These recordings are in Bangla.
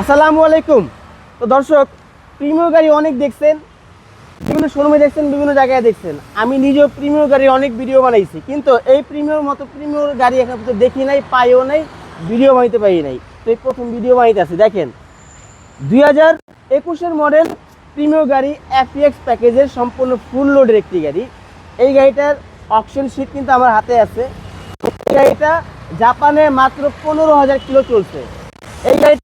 আসসালামু আলাইকুম। তো দর্শক প্রিমিয় গাড়ি অনেক দেখছেন, বিভিন্ন শোরুমে দেখছেন, বিভিন্ন জায়গায় দেখছেন। আমি নিজেও প্রিমিয় গাড়ি অনেক ভিডিও বানাইছি, কিন্তু এই প্রিমিয়র মতো প্রিমিয়র গাড়ি এখন পর্যন্ত দেখি নাই, পাইও নাই, ভিডিও বানাইতে পারি নাই। তো এই প্রথম ভিডিও বানাইতে আছে, দেখেন। দুই হাজার একুশের মডেল প্রিমিয় গাড়ি এফএক্স প্যাকেজের সম্পূর্ণ ফুল লোডের একটি গাড়ি। এই গাড়িটার অপশন শিট কিন্তু আমার হাতে আছে। এই গাড়িটা জাপানে মাত্র পনেরো হাজার কিলো চলছে। এই গাড়ি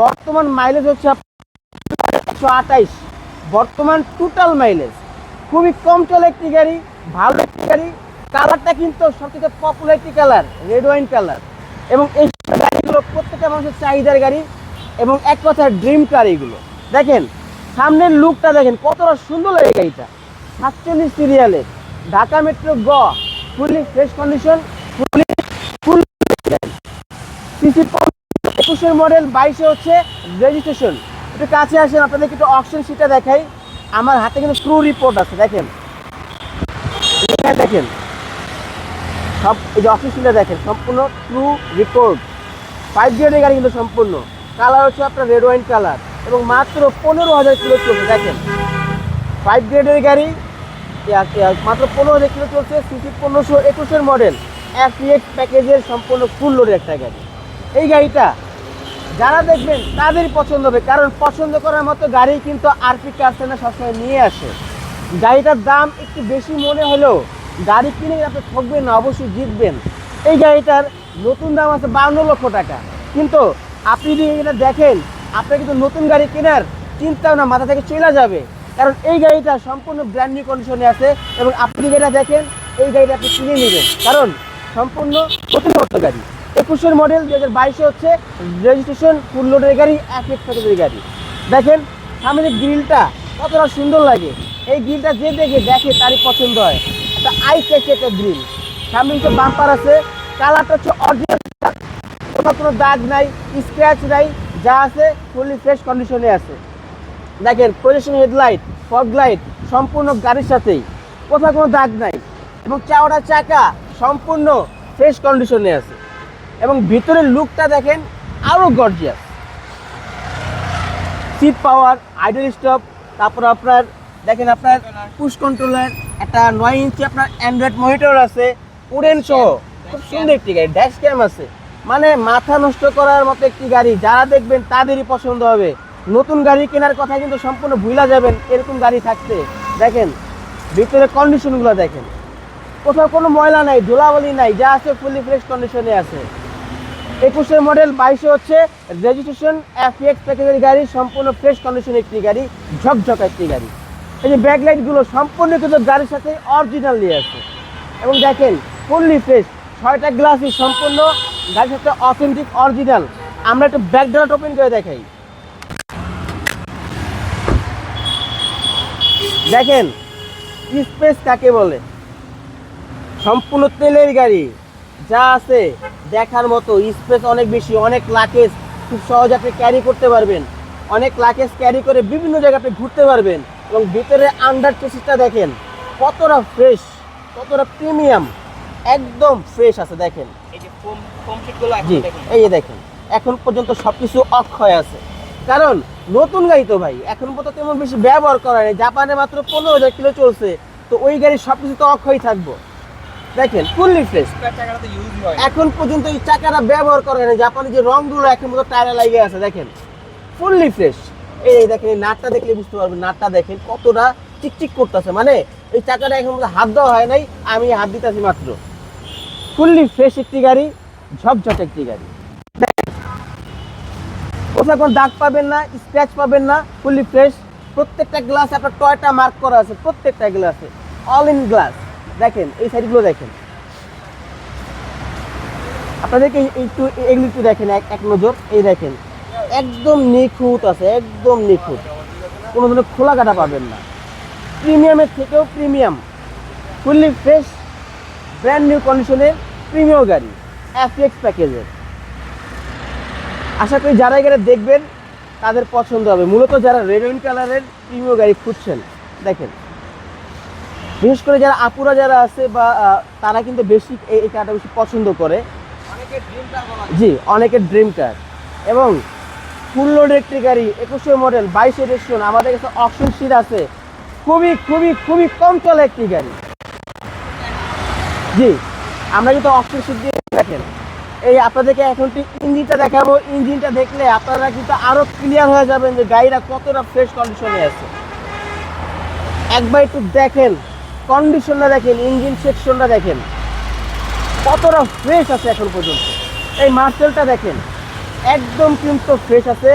বর্তমান মাইলেজ হচ্ছে একশো আঠাইশ। বর্তমান টোটাল মাইলেজ খুবই কম চলে একটি গাড়ি, ভালো একটি গাড়ি কালারটা কিন্তু সবথেকে পপুলার একটি কালার রেড ওয়াইন কালার এবং এই গাড়িগুলো প্রত্যেকটা মানুষের চাহিদার গাড়ি এবং এক কথা ড্রিম কার এইগুলো দেখেন, সামনের লুকটা দেখেন, কতটা সুন্দর লাগে গাড়িটা। সাতচল্লিশ সিরিয়ালে ঢাকা মেট্রো গ fully fresh condition fully full CC একুশের মডেল, বাইশে হচ্ছে রেজিস্ট্রেশন একটু কাছে আসেন, আপনাদেরকে একটু অপশন সিটটা দেখাই। আমার হাতে কিন্তু স্ক্রু রিপোর্ট আছে, দেখেন। দেখেন। সব এই যে অপশন সিটটা দেখেন, সম্পূর্ণ ট্রু রিপোর্ট ফাইভ গ্রেডের গাড়ি কিন্তু সম্পূর্ণ। কালার হচ্ছে আপনার রেড ওয়াইন কালার এবং মাত্র পনেরো হাজার কিলো চলছে, দেখেন। ফাইভ গ্রেডের গাড়ি মাত্র পনেরো হাজার কিলো চলছে, সিসি পনেরোশো একুশের মডেল। এফএক্স প্যাকেজের সম্পূর্ণ ফুল লোডের একটা গাড়ি। এই গাড়িটা যারা দেখবেন তাদেরই পছন্দ হবে, কারণ পছন্দ করার মতো গাড়ি কিন্তু আরপি কারখানা সবসময় নিয়ে আসে। গাড়িটার দাম একটু বেশি মনে হলেও গাড়ি কিনে আপনি ঠকবেন না, অবশ্যই জিতবেন। এই গাড়িটার নতুন দাম আছে বান্ন লক্ষ টাকা। কিন্তু আপনি যদি এটা দেখেন, আপনার কিন্তু নতুন গাড়ি কেনার চিন্তা না মাথা থেকে চলে যাবে। কারণ এই গাড়িটা সম্পূর্ণ ব্র্যান্ড নিউ কন্ডিশনে আছে এবং আপনি যদি এটা দেখেন, এই গাড়িটা আপনি কিনে নেবেন। কারণ সম্পূর্ণ নতুনত্ব গাড়ি। একুশের মডেল দু হাজার বাইশে হচ্ছে রেজিস্ট্রেশন ফুল লোডের গাড়ি, এক এক প্যাকেজের গাড়ি। দেখেন, সামনে গ্রিলটা কতটা সুন্দর লাগে। এই গ্রিলটা যে দেখে দেখে তারই পছন্দ হয়। একটা আই ক্যাচ একটা গ্রিল সামনে হচ্ছে বাম্পার আছে কালারটা হচ্ছে অরিজিনাল কোথাও কোনো দাগ নাই স্ক্র্যাচ নাই, যা আছে ফুললি ফ্রেশ কন্ডিশনে আছে। দেখেন প্রজেকশন হেডলাইট ফগ লাইট সম্পূর্ণ গাড়ির সাথেই। কোথাও কোনো দাগ নাই। এবং চাওড়া চাকা সম্পূর্ণ ফ্রেশ কন্ডিশনে আছে। এবং ভিতরের লুকটা দেখেন আরও gorgeous seat power idle stop তারপর আপনার, দেখেন আপনার পুশ কন্ট্রোলার একটা নয় ইঞ্চি আপনার অ্যান্ড্রয়েড মনিটর আছে উড়েন সহ, খুব সুন্দর একটি গাড়ি ড্যাশ ক্যাম আছে। মানে মাথা নষ্ট করার মতো একটি গাড়ি, যারা দেখবেন তাদেরই পছন্দ হবে। নতুন গাড়ি কেনার কথা কিন্তু সম্পূর্ণ ভুলা যাবেন, এরকম গাড়ি থাকতে। দেখেন ভিতরে কন্ডিশনগুলো দেখেন। কোথাও কোনো ময়লা নাই, ধুলাবালি নাই, যা আছে ফুলি ফ্রেশ কন্ডিশনে আছে। একুশের মডেল, বাইশে হচ্ছে রেজিস্ট্রেশন এফএক্স প্যাকেজের গাড়ি, সম্পূর্ণ ফ্রেশ কন্ডিশন একটি গাড়ি, ঝকঝক একটি গাড়ি। এই যে ব্যাকলাইটগুলো সম্পূর্ণ কিন্তু গাড়ির সাথে অরিজিনাল নিয়ে আছে এবং দেখেন ফুললি ফ্রেশ ছয়টা গ্লাসই সম্পূর্ণ গাড়ির সাথে অথেন্টিক অরিজিনাল আমরা একটু ব্যাকড্রপ ওপেন করে দেখাই। দেখেন স্পেস কাকে বলে? সম্পূর্ণ তেলের গাড়ি, যা আছে দেখার মতো স্পেস অনেক বেশি অনেক লাকেজ খুব সহজে আপনি ক্যারি করতে পারবেন। অনেক লাকেজ ক্যারি করে বিভিন্ন জায়গায় আপনি ঘুরতে পারবেন এবং ভিতরে আন্ডার চেসিসটা দেখেন কতটা ফ্রেশ কতটা প্রিমিয়াম একদম ফ্রেশ আছে দেখেন। জি এই যে দেখেন এখন পর্যন্ত সব কিছু অক্ষয় আছে। কারণ নতুন গাড়ি তো ভাই এখন পর্যন্ত তেমন বেশি ব্যবহার করা নেই। জাপানে মাত্র পনেরো হাজার কিলো চলছে তো ওই গাড়ির সবকিছু তো অক্ষয় থাকব। দেখেন ফুললি ফ্রেশ। এখন পর্যন্ত এই চাকাটা ব্যবহার করে না জাপানে যে রংগুলো এখন মতো টায়ারে লাগে আছে দেখেন। ফুললি ফ্রেশ এই দেখেন এই নাটটা দেখলে বুঝতে পারবেন নাটটা দেখেন কতটা চিকচিক করতেছে। মানে এই চাকাটা এখন মতো হাত দেওয়া হয় নাই আমি হাত দিতেছি মাত্র। ফুললি ফ্রেশ একটি গাড়ি ঝকঝক একটি গাড়ি। কোথাও কোনো দাগ পাবেন না স্ক্র্যাচ পাবেন না ফুললি ফ্রেশ প্রত্যেকটা গ্লাস আপনার টয়টা মার্ক করা আছে প্রত্যেকটা গ্লাসে অল ইন গ্লাস দেখেন, এই সাইডগুলো দেখেন। আপনাদেরকে একটু এগুলো একটু দেখেন, এক এক নজর। এই দেখেন, একদম নিখুঁত আছে, একদম নিখুঁত। কোনো ধরনের খোলা কাটা পাবেন না। প্রিমিয়ামের থেকেও premium. Fully fresh brand new কন্ডিশনের প্রিমিয়াম গাড়ি এফএক্স প্যাকেজের আশা করি যারা এখানে দেখবেন, তাদের পছন্দ হবে। মূলত যারা রেড কালারের প্রিমিয়াম গাড়ি খুঁজছেন, দেখেন। বিশেষ করে যারা আপুরা যারা আছে বা তারা কিন্তু বেশি এই কারটা বেশি পছন্দ করে। জি অনেকের ড্রিম কার এবং ফুল লোড একটি গাড়ি একুশে মডেল বাইশে রেজিস্ট্রেশন আমাদের কাছে অপশন সিট আছে। খুবই খুবই খুবই কম চলে একটি গাড়ি। জি আমরা কিন্তু অপশন সিট দিয়ে দেখেন এই আপনাদেরকে এখন ঠিক ইঞ্জিনটা দেখাবো ইঞ্জিনটা দেখলে আপনারা কিন্তু আরও ক্লিয়ার হয়ে যাবেন যে গাড়িটা কতটা ফ্রেশ কন্ডিশনে আছে। একবার একটু দেখেন কন্ডিশনটা দেখেন, ইঞ্জিন সেকশনটা দেখেন। কতটা ফ্রেশ আছে এখন পর্যন্ত। এই মার্সেলটা দেখেন, একদম কিন্তু ফ্রেশ আছে,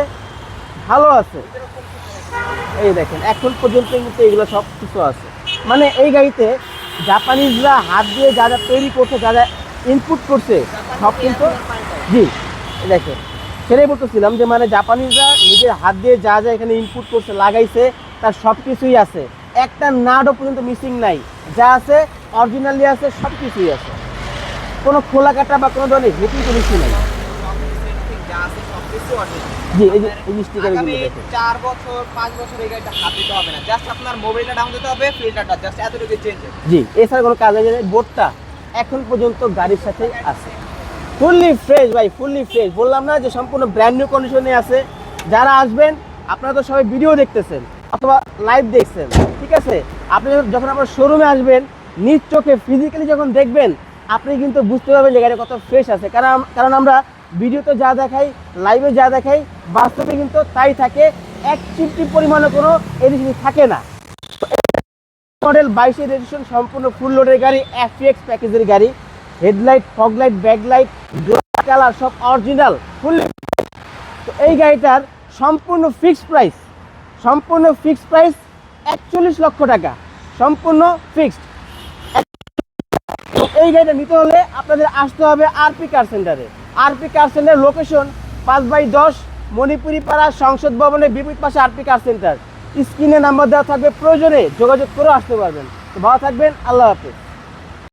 ভালো আছে। এই দেখেন, এখন পর্যন্ত কিন্তু এগুলো সব কিছু আছে। মানে এই গাড়িতে জাপানিজরা হাত দিয়ে যা যা তৈরি করছে, যা যা ইনপুট করছে, সব কিন্তু জি, দেখেন। সেটাই বলতেছিলাম যে মানে জাপানিজরা নিজের হাত দিয়ে যা যা এখানে ইনপুট করছে, লাগাইছে, তার সব কিছুই আছে। একটা নাটও পর্যন্ত মিসিং নাই। যা আছে অরিজিনালি আছে সব কিছুই আছে। কোনো খোলা কাটা বা কোনো ধরনের হিটিং কোনো কিছু নাই। যা আছে সবকিছু original। জি এই যে এই স্টিকারগুলো আগামী দেখেন। চার বছর পাঁচ বছর এই গাড়িটা হাত দিতে হবে না। জাস্ট আপনার মোবাইলটা ডাউন দিতে হবে ফিল্টারটা জাস্ট এতটুকু চেঞ্জ জি এছাড়া কোনো কাজ নেই বোর্ডটা এখন পর্যন্ত গাড়ির সাথে আছে। ফুললি ফ্রেশ ভাই ফুললি ফ্রেশ বললাম না যে সম্পূর্ণ ব্র্যান্ড নিউ কন্ডিশনে আছে। যারা আসবেন আপনারা তো সবাই ভিডিও দেখতেছেন। অথবা লাইভ দেখছেন, ঠিক আছে? আপনি যখন- আপনার শোরুমে আসবেন, নিজ চোখে ফিজিক্যালি যখন দেখবেন, আপনি কিন্তু বুঝতে পারবেন যে গাড়ি কত ফ্রেশ আছে। কারণ কারণ আমরা ভিডিওতে যা দেখাই লাইভে যা দেখাই, বাস্তবে কিন্তু তাই থাকে। এক চিমটি পরিমাণে কোনো এডিশন থাকে না। মডেল বাইশে রেজিস্ট্রেশন সম্পূর্ণ ফুল লোডের গাড়ি এফএক্স প্যাকেজের গাড়ি। হেডলাইট ফগলাইট ব্যাকলাইট কালার সব অরিজিনাল ফুল তো এই গাড়িটার সম্পূর্ণ ফিক্সড প্রাইস সম্পূর্ণ ফিক্সড প্রাইস একচল্লিশ লক্ষ টাকা। সম্পূর্ণ ফিক্সড এই গাড়িটা নিতে হলে আপনাদের আসতে হবে আরপি কার সেন্টারে আরপি কার সেন্টার লোকেশন পাঁচ বাই দশ মণিপুরি পাড়া সংসদ ভবনের বিপরীত পাশে আরপি কার সেন্টার স্ক্রিনে নাম্বার দেওয়া থাকবে, প্রয়োজনে যোগাযোগ করেও আসতে পারবেন। ভালো থাকবেন, আল্লাহ হাফেজ।